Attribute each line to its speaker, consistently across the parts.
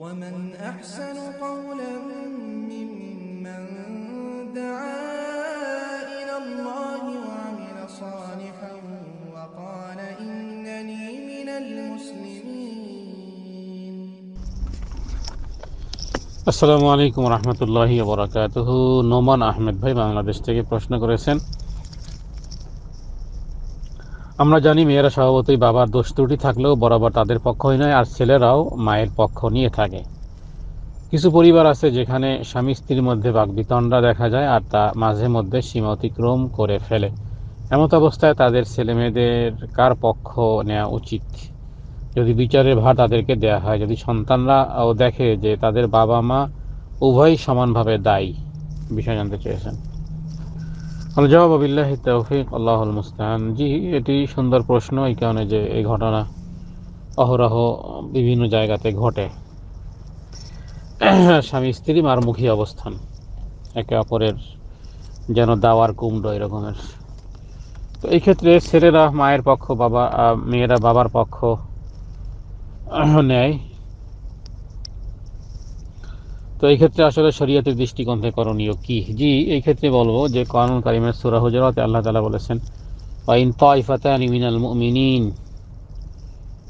Speaker 1: ومن أحسن قولا ممن دعا إلى الله وعمل صالحا وقال إنني من المسلمين
Speaker 2: আসসালামু আলাইকুম রহমতুল্লাহি বরাকাতুহ নোমান আহমেদ ভাই বাংলাদেশ থেকে প্রশ্ন করেছেন আমরা জানি মেয়েরা স্বভাবতই বাবার দোষ ত্রুটি থাকলেও বরাবর তাদের পক্ষই নয়, আর ছেলেরাও মায়ের পক্ষ নিয়ে থাকে। কিছু পরিবার আছে যেখানে স্বামী স্ত্রীর মধ্যে বাগবিতণ্ডা দেখা যায়, আর তা মাঝে মধ্যে সীমা অতিক্রম করে ফেলে। এমত অবস্থায় তাদের ছেলে মেয়েদের কার পক্ষ নেওয়া উচিত? যদি বিচারের ভার তাদেরকে দেয়া হয়, যদি সন্তানরাও দেখে যে তাদের বাবা মা উভয়ই সমানভাবে দায়ী, বিষয় জানতে চেয়েছেন। জবাব আবিল্লাহ তৌফিক, আল্লাহুল মুস্তান জি, এটি সুন্দর প্রশ্ন এই কারণে যে এই ঘটনা অহরহ বিভিন্ন জায়গাতে ঘটে। স্বামী স্ত্রী মারমুখী অবস্থান। একে অপরের যেন দাওয়ার কুমড়ো এরকমের। তো এই ক্ষেত্রে ছেলেরা, মায়ের পক্ষ, বাবা মেয়েরা বাবার পক্ষ নেয়। তো এই ক্ষেত্রে আসলে শরীয়তের দৃষ্টিকোণ থেকে করণীয় কি? জি, এই ক্ষেত্রে বলব যে কারণ কারিমের সুরা হুজরাতে আল্লাহ তালা বলেছেন আইন তাইফাতানি মিনাল মুমিনিন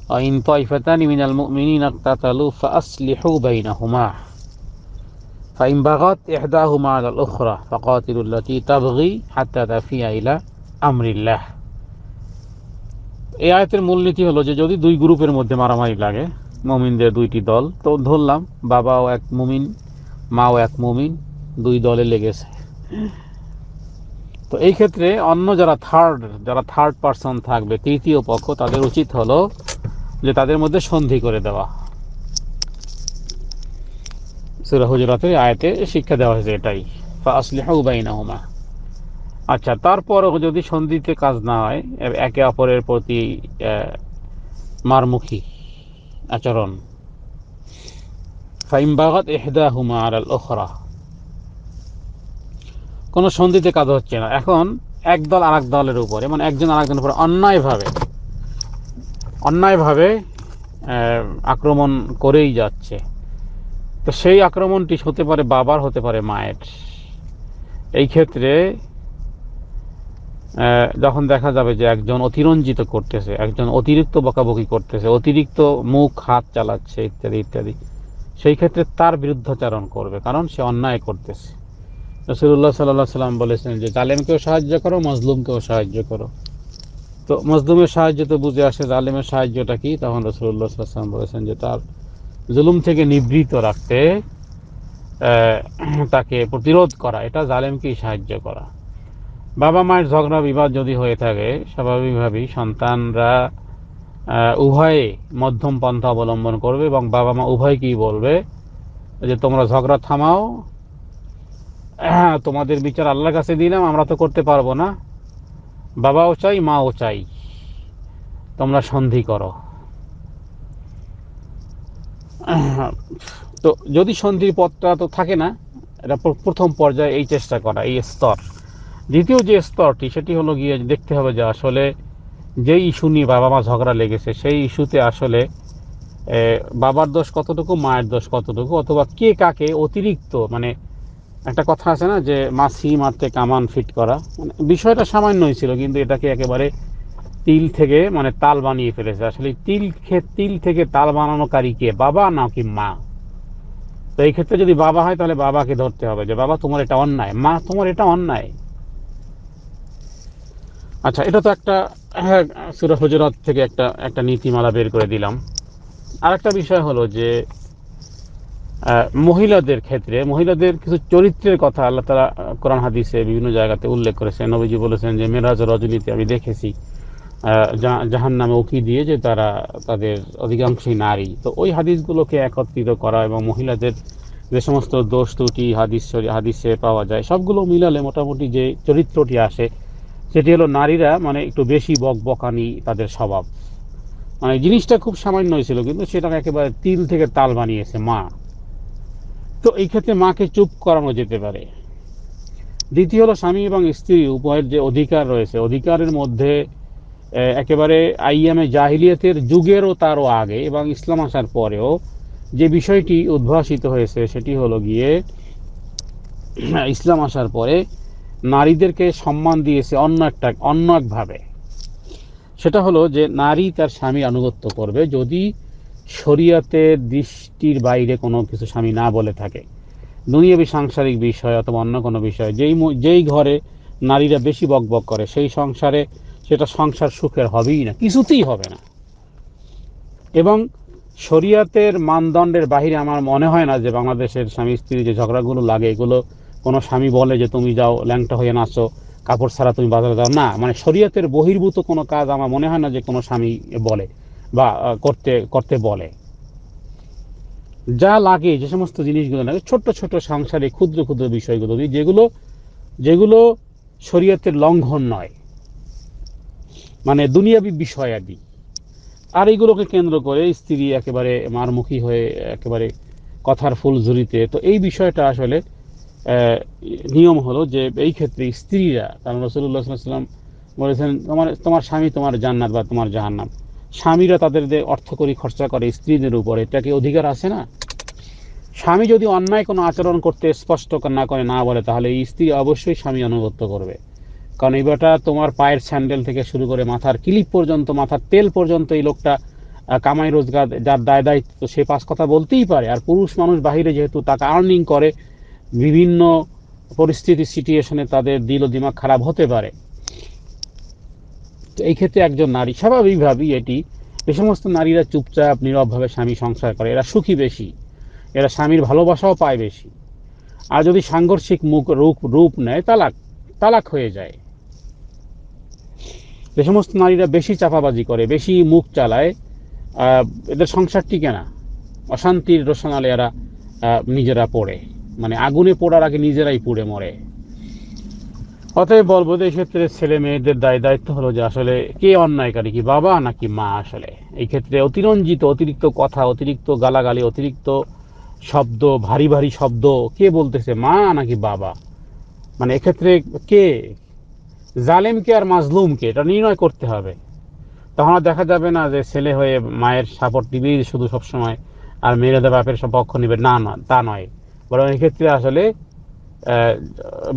Speaker 2: আইন তাইফাতানি মিনাল মুমিনিন আক্তাতালু ফাসলিহু বাইনাহুমা, ফাইন বাগাত ইহদাহুমা আলাল উখরা ফাকাতিলুল্লাতি তাবগি হাত্তা তাফিয়া ইলা আমরিল্লাহ। এই আয়াতের মূলনীতি হলো যে যদি দুই গ্রুপের মধ্যে মারামারি লাগে মমিনদের দুইটি দল। তো ধরলাম, বাবাও এক মুমিন, মাও এক মুমিন, দুই দলে লেগেছে। তো এই ক্ষেত্রে অন্য যারা থার্ড যারা থার্ড পার্সন থাকবে, তৃতীয় পক্ষ, তাদের উচিত হলো যে তাদের মধ্যে সন্ধি করে দেওয়া। সুরা হুজরাতের আয়াতে শিক্ষা দেওয়া হয়েছে এটাই। আসলিহা উবাইনাহুমা আচ্ছা তারপরও যদি সন্ধিতে কাজ না হয়, একে অপরের প্রতি মারমুখী। আচরণ। ফাইম বাগাত এহদা হুমা আল ওখরা কোনো সন্ধিতে কাজ হচ্ছে না। এখন এক দল আরেক দলের উপরে মানে একজন আরেকজনের উপরে অন্যায়ভাবে অন্যায়ভাবে আক্রমণ করেই যাচ্ছে। তো সেই আক্রমণটি হতে পারে বাবার, হতে পারে মায়ের। এই ক্ষেত্রে যখন দেখা যাবে যে একজন অতিরঞ্জিত করতেছে, একজন অতিরিক্ত বকাবকি করতেছে, অতিরিক্ত মুখ, হাত চালাচ্ছে, ইত্যাদি ইত্যাদি, সেই ক্ষেত্রে তার বিরুদ্ধাচারণ করবে, কারণ সে অন্যায় করতেছে। রসুল্লাহ সাল্লাহ সাল্লাম বলেছেন যে, জালেমকেও সাহায্য করো, মজলুমকেও সাহায্য করো। তো মজলুমের সাহায্য তো বুঝে আসে, জালেমের সাহায্যটা কি? তখন রসুল্লাহ সাল্লাম বলেছেন যে, তার জুলুম থেকে নিবৃত রাখতে তাকে প্রতিরোধ করা, এটা জালেমকেই সাহায্য করা। বাবা মায়ের ঝগড়া বিবাদ যদি হয়ে থাকে, স্বাভাবিকভাবেই সন্তানরা উভয়ে মধ্যম পন্থা অবলম্বন করবে এবং বাবা মা উভয় উভয়কেই বলবে? যে তোমরা ঝগড়া থামাও তোমাদের বিচার আল্লাহর কাছে দিলাম, আমরা তো করতে পারব না। বাবাও চাই, মাও চাই। তোমরা সন্ধি করো। তো যদি সন্ধির পথটা তো থাকে না, এটা প্রথম পর্যায়ে এই চেষ্টা করা, এই স্তর। দ্বিতীয় যে স্তরটি, সেটি হলো গিয়ে দেখতে হবে যে আসলে যেই ইস্যু নিয়ে বাবা মা ঝগড়া লেগেছে, সেই ইস্যুতে আসলে বাবার দোষ কতটুকু, মায়ের দোষ কতটুকু, অথবা কে কাকে অতিরিক্ত মানে একটা কথা আছে না যে মাছি মারতে কামান ফিট করা মানে বিষয়টা সামান্যই ছিল, কিন্তু এটাকে একেবারে তিল থেকে মানে তাল বানিয়ে ফেলেছে। আসলে তিল তিল থেকে তাল বানানোকারী কে, বাবা নাকি মা? তো এই ক্ষেত্রে যদি বাবা হয়, তাহলে বাবাকে ধরতে হবে যে, বাবা তোমার এটা অন্যায়, মা তোমার এটা অন্যায়। আচ্ছা এটা তো একটা হ্যাঁ সুরা হুজরাত থেকে একটা একটা নীতিমালা বের করে দিলাম। আর একটা বিষয় হলো যে মহিলাদের ক্ষেত্রে, মহিলাদের কিছু চরিত্রের কথা আল্লাহ তালা কোরআন, হাদিসে বিভিন্ন জায়গাতে উল্লেখ করেছেন। নবীজি বলেছেন যে, মেরাজ রজনীতে আমি দেখেছি জাহান নামে উকি দিয়ে যে তারা তাদের অধিকাংশই নারী। তো ওই হাদিসগুলোকে একত্রিত করা এবং মহিলাদের যে সমস্ত দোষ ত্রুটি, হাদিস হাদিসে পাওয়া যায়, সবগুলো মিলালে মোটামুটি যে চরিত্রটি আসে সেটি হলো নারীরা মানে একটু বেশি বক বকানি তাদের স্বভাব। মানে জিনিসটা খুব সামান্যই ছিল, কিন্তু সেটাকে একেবারে তিল থেকে তাল বানিয়েছে মা। তো এই ক্ষেত্রে মাকে চুপ করানো যেতে পারে। দ্বিতীয় হলো স্বামী এবং স্ত্রী, উভয়ের যে অধিকার রয়েছে, অধিকারের মধ্যে একেবারে আইয়ামে জাহিলিয়াতের যুগেরও তারও আগে এবং ইসলাম আসার পরেও যে বিষয়টি উদ্ভাসিত হয়েছে সেটি হলো গিয়ে, ইসলাম আসার পরে নারীদেরকে সম্মান দিয়েছে অন্য একটা, অন্য একভাবে। সেটা হলো যে নারী তার স্বামী আনুগত্য করবে যদি শরীয়তের দৃষ্টির বাইরে কোনো কিছু স্বামী না বলে থাকে। দুনিয়াবী সাংসারিক বিষয় অথবা অন্য কোনো বিষয়, যেই যেই ঘরে নারীরা বেশি বকবক করে, সেই সংসারে সেটা সংসার সুখের হবেই না, কিছুতেই হবে না। এবং শরীয়তের মানদণ্ডের বাহিরে আমার মনে হয় না যে বাংলাদেশের স্বামী স্ত্রী যে ঝগড়াগুলো লাগে, এগুলো কোনো স্বামী বলে যে তুমি যাও, ল্যাংটা হয়ে নাচো, কাপড় ছাড়া তুমি বাজারে যাও। না মানে শরীয়তের বহির্ভূত কোনো কাজ আমার মনে হয় না যে কোনো স্বামী বলে বা করতে করতে বলে। যা লাগে, যে সমস্ত জিনিসগুলো লাগে, ছোট্ট ছোট সংসারে ক্ষুদ্র ক্ষুদ্র বিষয়গুলো যেগুলো যেগুলো শরীয়তের লঙ্ঘন নয়। মানে দুনিয়াবি বিষয় আদি আর এইগুলোকে কেন্দ্র করে স্ত্রী একেবারে মারমুখী হয়ে, একেবারে কথার ফুল ঝুরিতে তো এই বিষয়টা আসলে নিয়ম হলো যে এই ক্ষেত্রে স্ত্রীরা, কারণ রসুল্লাহ সাল্লাম বলেছেন, তোমার তোমার স্বামী তোমার জান্নাত বা তোমার জাহান্নাম। স্বামীরা তাদের যে অর্থ করি খরচা করে স্ত্রীদের উপর, এটা কি অধিকার আছে না? স্বামী যদি অন্যায় কোনো আচরণ করতে স্পষ্ট না করে, না বলে, তাহলে এই স্ত্রী অবশ্যই স্বামী অনুগত্য করবে। কারণ এই বেটা তোমার পায়ের স্যান্ডেল থেকে শুরু করে মাথার ক্লিপ পর্যন্ত, মাথার তেল পর্যন্ত এই লোকটা কামাই রোজগার, যার দায় দায়িত্ব সে পাঁচ কথা বলতেই পারে। আর পুরুষ মানুষ বাহিরে যেহেতু তাকে আর্নিং করে বিভিন্ন পরিস্থিতি সিচুয়েশনে তাদের দিল দিমাগ খারাপ হতে পারে। তো এই ক্ষেত্রে একজন নারী, স্বাভাবিকভাবেই এটি যে সমস্ত নারীরা চুপচাপ, নীরবভাবে স্বামী সংসার করে। এরা সুখী বেশি। এরা স্বামীর ভালোবাসাও পায় বেশি। আর যদি সাংঘর্ষিক মুখ, রূপ রূপ নেয়, তালাক তালাক হয়ে যায়। যে সমস্ত নারীরা বেশি চাপাবাজি করে, বেশি মুখ চালায়। এদের সংসার টিকে না অশান্তির রোশনালে এরা নিজেরা পড়ে। মানে আগুনে পোড়ার আগে নিজেরাই পুড়ে মরে। অতএব বলব যে ক্ষেত্রে ছেলে মেয়েদের দায় দায়িত্ব হলো যে আসলে কে অন্যায়কারী কি বাবা নাকি মা আসলে। এই ক্ষেত্রে অতিরঞ্জিত, অতিরিক্ত কথা, অতিরিক্ত গালাগালি, অতিরিক্ত শব্দ, ভারী ভারী শব্দ, কে বলতেছে মা নাকি বাবা? মানে এক্ষেত্রে কে? জালেমকে আর মাজলুমকে, এটা নির্ণয় করতে হবে। তখন দেখা যাবে না যে ছেলে হয়ে মায়ের সাপোর্ট দিবেই শুধু সবসময়, আর মেয়েরা বাপের সব পক্ষ নিবে। না না, তা নয়। বরং এক্ষেত্রে আসলে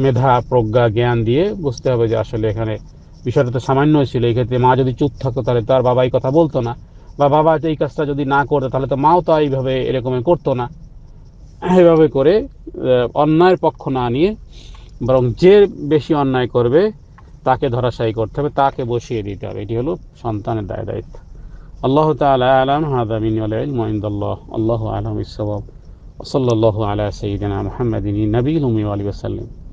Speaker 2: মেধা, প্রজ্ঞা, জ্ঞান দিয়ে বুঝতে হবে যে আসলে এখানে বিষয়টা তো সামান্য ছিল। এই ক্ষেত্রে মা যদি চুপ থাকতো তাহলে তার বাবা এই কথা বলতো না। বা বাবা এই কাজটা যদি না করতো তাহলে তো মাও তো এইভাবে এরকমই করতো না। এভাবে করে অন্যায়ের পক্ষ না নিয়ে বরং যে বেশি অন্যায় করবে তাকে ধরাশায়ী করতে হবে, তাকে বসিয়ে দিতে হবে। এটি হলো সন্তানের দায় দায়িত্ব। আল্লাহ তাআলা আলাম, হাদা মিন ওয়াল ইলমু ইনদাল্লাহ। আল্লাহু আলাম বিস-সাওয়াব وصلى الله على سيدنا محمد النبي الأمي وآله وسلم.